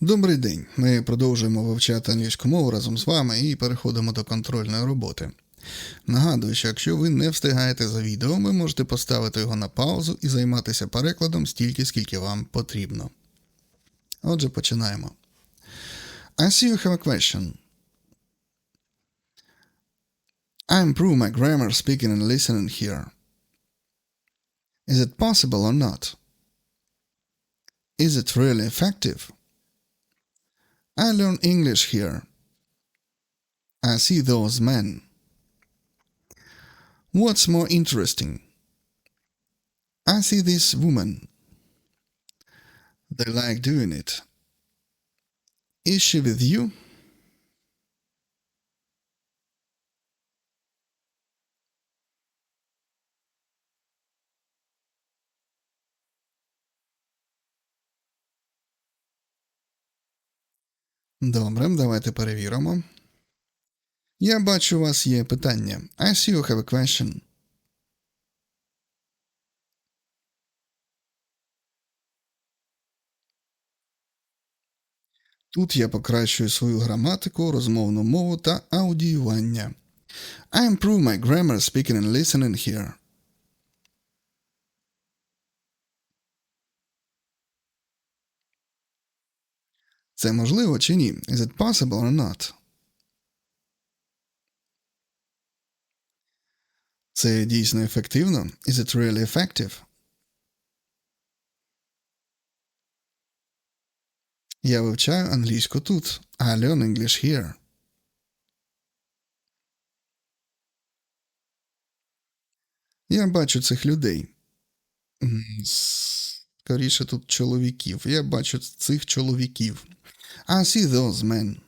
Добрий день. Ми продовжуємо вивчати англійську мову разом з вами і переходимо до контрольної роботи. Нагадую, що якщо ви не встигаєте за відео, ви можете поставити його на паузу і займатися перекладом стільки, скільки вам потрібно. Отже, починаємо. I see you have a question. I improve my grammar speaking and listening here. Is it possible or not? Is it really effective? I learn English here. I see those men. What's more interesting? I see this woman. They like doing it. Is she with you? Добре, давайте перевіримо. Я бачу, у вас є питання. I see you have a question. Тут я покращую свою граматику, розмовну мову та аудіювання. I improve my grammar speaking and listening here. Це можливо чи ні? Is it possible or not? Це дійсно ефективно? Is it really effective? Я вивчаю англійську тут. I learn English here. Я бачу цих людей. Скоріше тут чоловіків. Я бачу цих чоловіків. I see those men.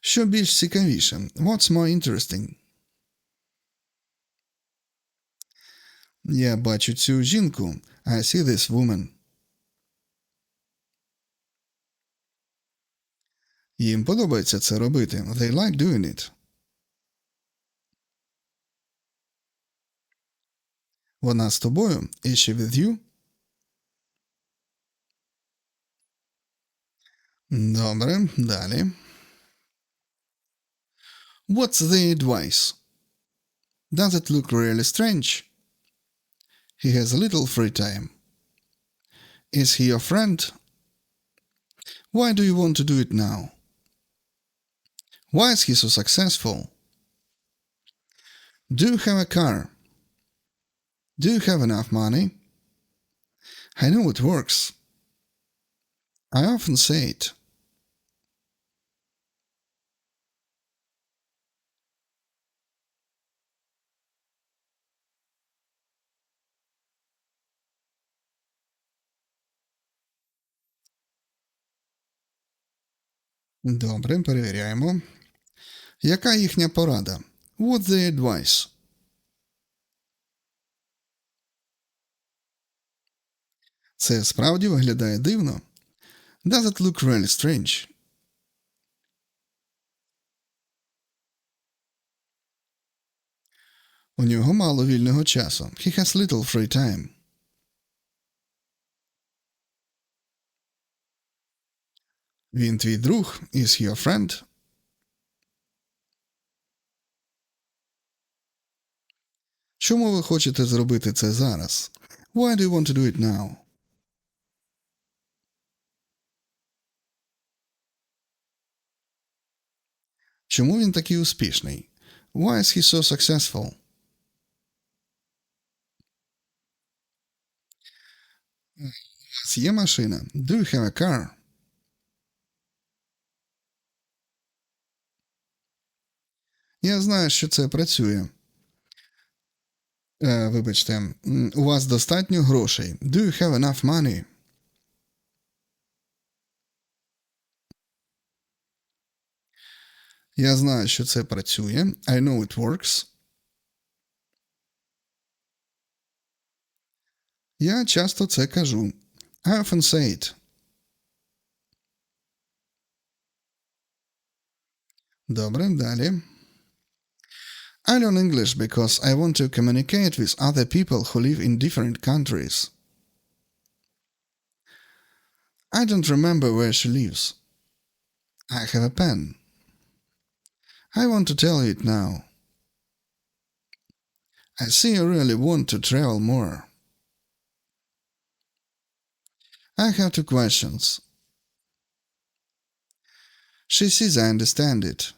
Що більш цікавіше? What's more interesting? Я бачу цю жінку. I see this woman. Їм подобається це робити. They like doing it. Вона з тобою. Is she with you? Добре, далі. What's the advice? Does it look really strange? He has a little free time. Is he your friend? Why do you want to do it now? Why is he so successful? Do you have a car? Do you have enough money? I know it works. I often say it. Добре, перевіряємо. Яка їхня порада? What's the advice? Це справді виглядає дивно. Does it look really strange? У нього мало вільного часу. He has little free time. Він твій друг. Is your friend? Чому ви хочете зробити це зараз? Why do you want to do it now? Чому він такий успішний? Why is he so successful? У вас є машина? Do you have a car? Я знаю, що це працює. Е, вибачте, у вас достатньо грошей. Do you have enough money? Я знаю, що це працює. I know it works. Я часто це кажу. I often say it. Добре, далі. I learn English because I want to communicate with other people who live in different countries. I don't remember where she lives. I have a pen. I want to tell you it now. I see you really want to travel more. I have two questions. She says I understand it.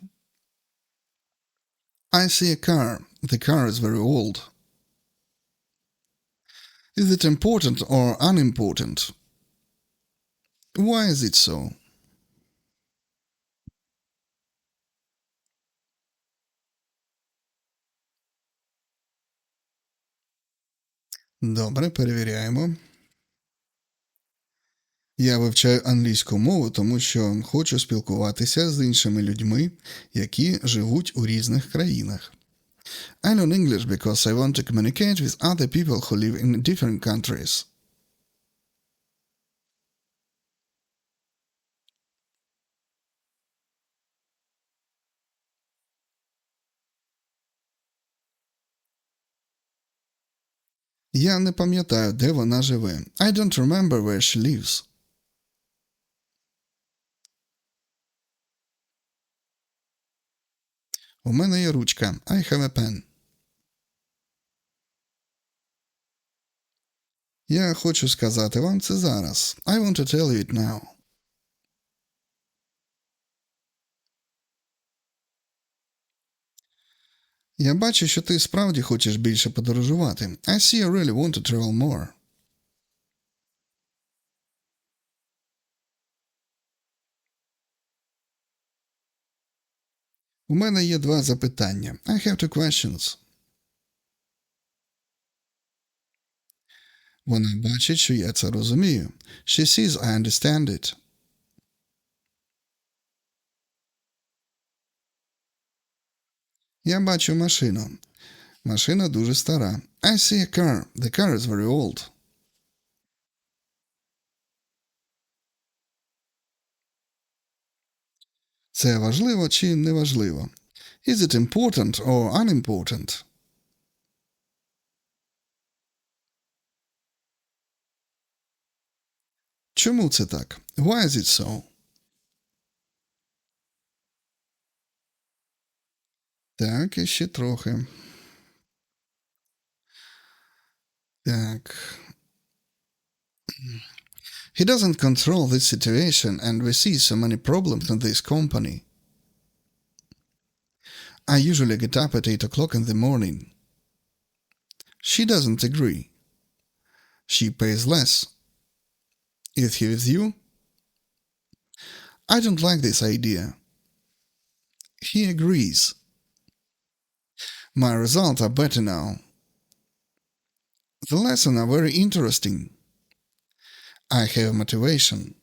I see a car. The car is very old. Is it important or unimportant? Why is it so? Добре, перевіряємо. Я вивчаю англійську мову, тому що хочу спілкуватися з іншими людьми, які живуть у різних країнах. I learn English because I want to communicate with other people who live in different countries. Я не пам'ятаю, де вона живе. I don't remember where she lives. У мене є ручка. I have a pen. Я хочу сказати вам це зараз. I want to tell you it now. Я бачу, що ти справді хочеш більше подорожувати. I see you really want to travel more. У мене є два запитання. I have two questions. Вона бачить, що я це розумію. She sees I understand it. Я бачу машину. Машина дуже стара. I see a car. The car is very old. Це важливо чи не важливо? Is it important or unimportant? Чому це так? Why is it so? Так, і ще трохи. Так. He doesn't control this situation, and we see so many problems in this company. I usually get up at 8 o'clock in the morning. She doesn't agree. She pays less. Is he with you? I don't like this idea. He agrees. My results are better now. The lessons are very interesting. I have motivation.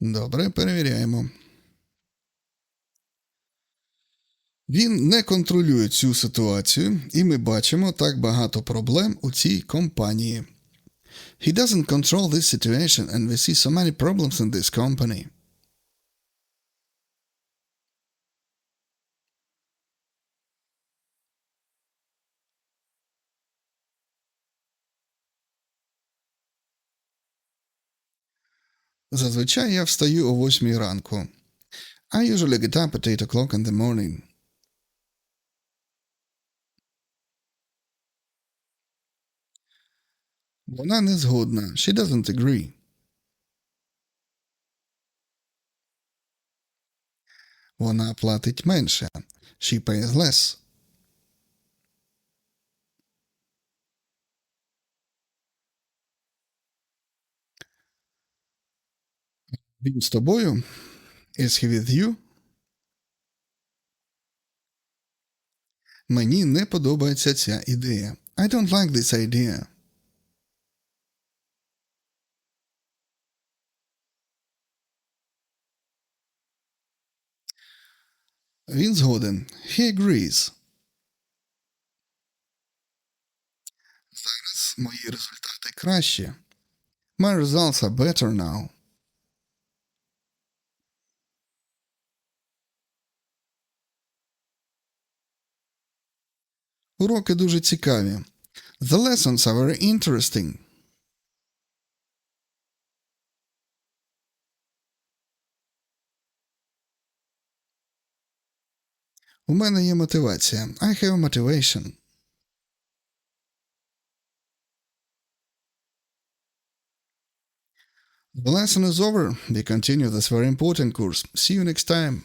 Добре, перевіряємо. Він не контролює цю ситуацію, і ми бачимо так багато проблем у цій компанії. He doesn't control this situation, and we see so many problems in this company. Зазвичай я встаю о 8 ранку. I usually get up at 8 o'clock in the morning. Вона не згодна. She doesn't agree. Вона платить менше. She pays less. Він з тобою? Is he with you? Мені не подобається ця ідея. I don't like this idea. Він згоден. He agrees. Зараз мої результати кращі. My results are better now. Уроки дуже цікаві. The lessons are very interesting. У мене є мотивація. I have motivation. The lesson is over. We continue this very important course. See you next time.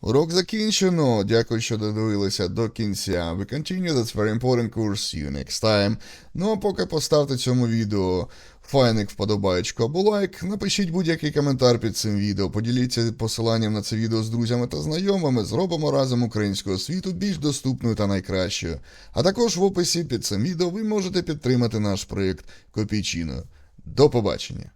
Урок закінчено. Дякую, що додивилися до кінця. We continue this very important course. You next time. Ну а поки поставте цьому відео файник вподобаєчку або лайк. Напишіть будь-який коментар під цим відео. Поділіться посиланням на це відео з друзями та знайомими. Зробимо разом українську освіту більш доступною та найкращою. А також в описі під цим відео ви можете підтримати наш проєкт Копійчино. До побачення!